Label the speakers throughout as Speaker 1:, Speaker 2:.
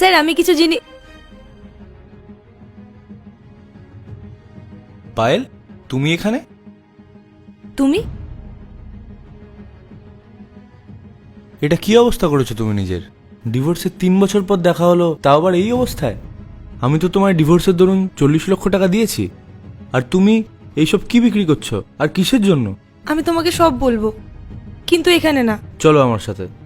Speaker 1: Sir আমি কিছু জিনিস
Speaker 2: পায়েল তুমি এখানে?
Speaker 1: তুমি?
Speaker 2: এটা কি অবস্থা করেছ তুমি নিজের? ডিভোর্সের তিন বছর পর দেখা হলো তাও আবার এই অবস্থায়? আমি তো তোমার ডিভোর্সের দরুন চল্লিশ লক্ষ টাকা দিয়েছি। আর তুমি এইসব কি বিক্রি করছ? আর কিসের জন্য?
Speaker 1: আমি তোমাকে সব বলব কিন্তু এখানে না।
Speaker 2: চলো আমার সাথে।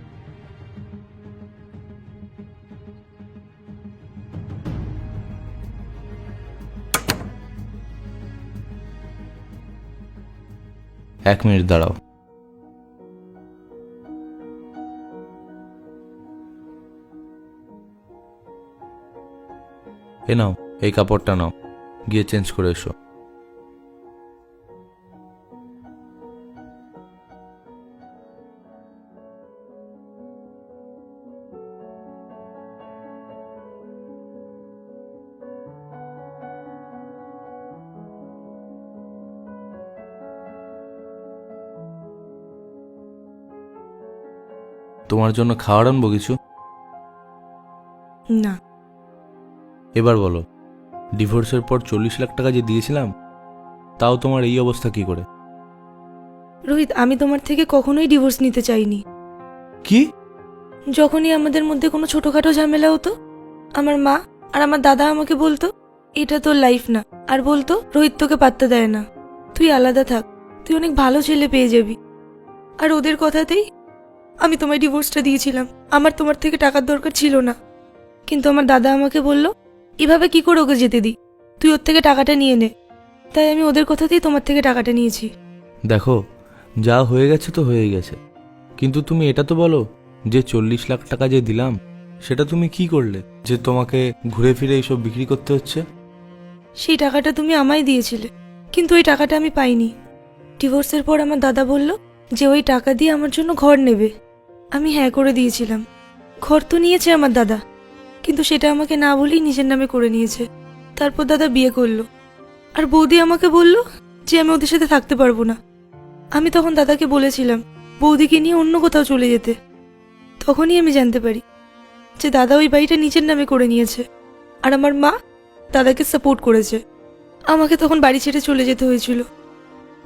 Speaker 2: এক মিনিট দাঁড়াও। এ নাও এই কাপড়টা নাও। গিয়ে চেঞ্জ করে এসো। তোমার জন্য খাওয়ার আনব কিছু?
Speaker 1: না।
Speaker 2: এবার বলো ডিভোর্সের পর চল্লিশ লাখ টাকা যে দিয়েছিলাম তাও তোমার এই অবস্থা কি করে?
Speaker 1: রোহিত আমি তোমার থেকে কখনোই ডিভোর্স নিতে চাইনি।
Speaker 2: কি?
Speaker 1: যখনই আমাদের মধ্যে কোনো ছোটখাটো ঝামেলা হতো আমার মা আর আমার দাদা আমাকে বলতো এটা তোর লাইফ না। আর বলতো রোহিত তোকে পাত্তা দেয় না। তুই আলাদা থাক তুই অনেক ভালো ছেলে পেয়ে যাবি। আর ওদের কথাতেই আমি তোমায় ডিভোর্সটা দিয়েছিলাম। আমার তোমার থেকে টাকার দরকার ছিল না। কিন্তু আমার দাদা আমাকে বলল এভাবে কি করে ওকে যেতে দিই? তুই ওর থেকে টাকাটা নিয়ে নে। তাই আমি ওদের কথাতেই তোমার থেকে টাকাটা নিয়েছি।
Speaker 2: দেখো যা হয়ে গেছে তো হয়ে গেছে। কিন্তু তুমি এটা তো বলো যে চল্লিশ লাখ টাকা যে দিলাম সেটা তুমি কি করলে? যে তোমাকে ঘুরে ফিরে এইসব বিক্রি করতে হচ্ছে?
Speaker 1: সেই টাকাটা তুমি আমায় দিয়েছিলে কিন্তু ওই টাকাটা আমি পাইনি। ডিভোর্সের পর আমার দাদা বলল যে ওই টাকা দিয়ে আমার জন্য ঘর নেবে। আমি হ্যাঁ করে দিয়েছিলাম। ঘর তো নিয়েছে আমার দাদা। কিন্তু সেটা আমাকে না বলেই নিজের নামে করে নিয়েছে। তারপর দাদা বিয়ে করল। আর বৌদি আমাকে বলল যে আমি ওদের সাথে থাকতে পারব না। আমি তখন দাদাকে বলেছিলাম, বৌদিকে নিয়ে অন্য কোথাও চলে যেতে। তখনই আমি জানতে পারি যে দাদা ওই বাড়িটা নিজের নামে করে নিয়েছে। আর আমার মা দাদাকে সাপোর্ট করেছে। আমাকে তখন বাড়ি ছেড়ে চলে যেতে হয়েছিল।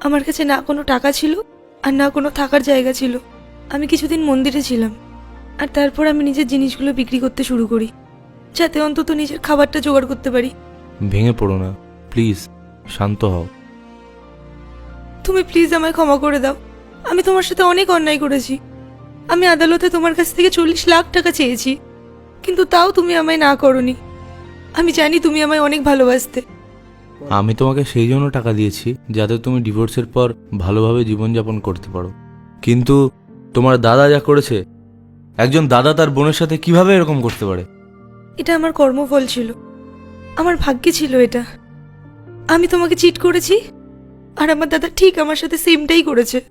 Speaker 1: আমার কাছে না কোনো টাকা ছিল আর না কোনো থাকার জায়গা ছিল। আমি কিছুদিন মন্দিরে ছিলাম আর তারপর আমি নিজের জিনিসগুলো বিক্রি করতে শুরু করি যাতে অন্তত নিজের খাবারটা জোগাড় করতে পারি।
Speaker 2: ভেঙে পড়ো না প্লিজ শান্ত হও।
Speaker 1: তুমি প্লিজ আমায় ক্ষমা করে দাও আমি তোমার সাথে অনেক অন্যায় করেছি। আমি আদালতে তোমার কাছ থেকে চল্লিশ লাখ টাকা চেয়েছি কিন্তু তাও তুমি আমায় না করনি। আমি জানি তুমি আমায় অনেক ভালোবাসতে।
Speaker 2: আমি তোমাকে সেই জন্য টাকা দিয়েছি যাতে তুমি ডিভোর্সের পর ভালোভাবে জীবনযাপন করতে পারো। কিন্তু তোমার দাদা যা করেছে একজন দাদা তার বোনের সাথে কীভাবে এরকম করতে পারে?
Speaker 1: এটা আমার কর্মফল ছিল। আমার ভাগ্যে ছিল এটা। আমি তোমাকে চিট করেছি আর আমার দাদা ঠিক আমার সাথে সেমটাই করেছে।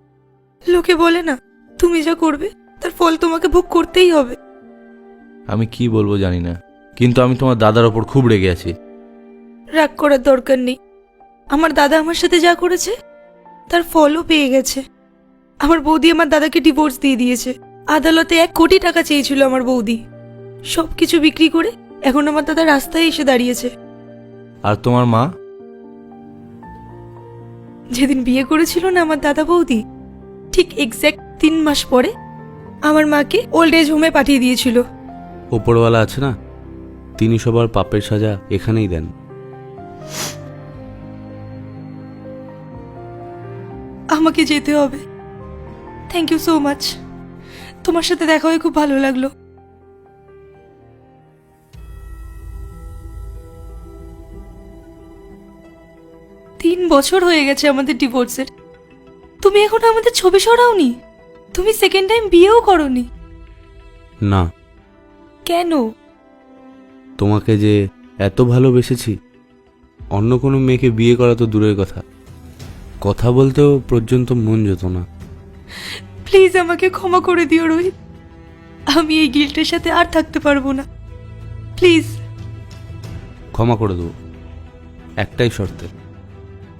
Speaker 1: লোকে বলে না তুমি যা করবে তার ফল তোমাকে ভোগ করতেই হবে।
Speaker 2: আমি কি বলব জানি না কিন্তু আমি তোমার দাদার ওপর খুব রেগে আছি।
Speaker 1: রাগ করার দরকার নেই। আমার দাদা আমার সাথে যা করেছে তার ফলও পেয়ে গেছে। আমার বৌদি আমার দাদাকে ডিভোর্স দিয়ে দিয়েছে। আদালতে এক কোটি টাকা চেয়েছিল আমার বৌদি। সব কিছু বিক্রি করে এখন আমার দাদা রাস্তায় এসে দাঁড়িয়েছে।
Speaker 2: আর তোমার মা?
Speaker 1: যেদিন বিয়ে করেছিল না আমার দাদা বৌদি ঠিক এক্স্যাক্ট তিন মাস পরে আমার মাকে ওল্ড এজ হোমে পাঠিয়ে দিয়েছিল।
Speaker 3: ওপরওয়ালা আছে না? তিনি সবার পাপের সাজা এখানেই দেন।
Speaker 1: আমাকে যেতে হবে। থ্যাংক ইউ সো মাচ তোমার সাথে দেখা হয়ে খুব ভালো লাগল। তিন বছর হয়ে গেছে আমাদের ডিভোর্সের তুমি এখন আমাদের ছবি সরাওনি? তুমি সেকেন্ড টাইম বিয়েও করনি?
Speaker 3: না।
Speaker 1: কেন?
Speaker 3: তোমাকে যে এত ভালোবেসেছি অন্য কোনো মেয়েকে বিয়ে করা তো দূরের কথা। কথা বলতেও পর্যন্ত মন যেত না।
Speaker 1: প্লিজ আমাকে ক্ষমা করে দিও রোহিত। আমি এই গিল্টের সাথে আর থাকতে পারব না। প্লিজ।
Speaker 3: ক্ষমা করে দেবো। একটাই শর্তে।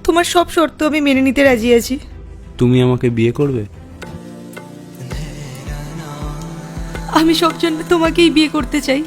Speaker 1: তোমার সব শর্ত আমি মেনে নিতে রাজি আছি।
Speaker 3: তুমি আমাকে বিয়ে করবে?
Speaker 1: আমি সব জন্য তোমাকেই বিয়ে করতে চাই।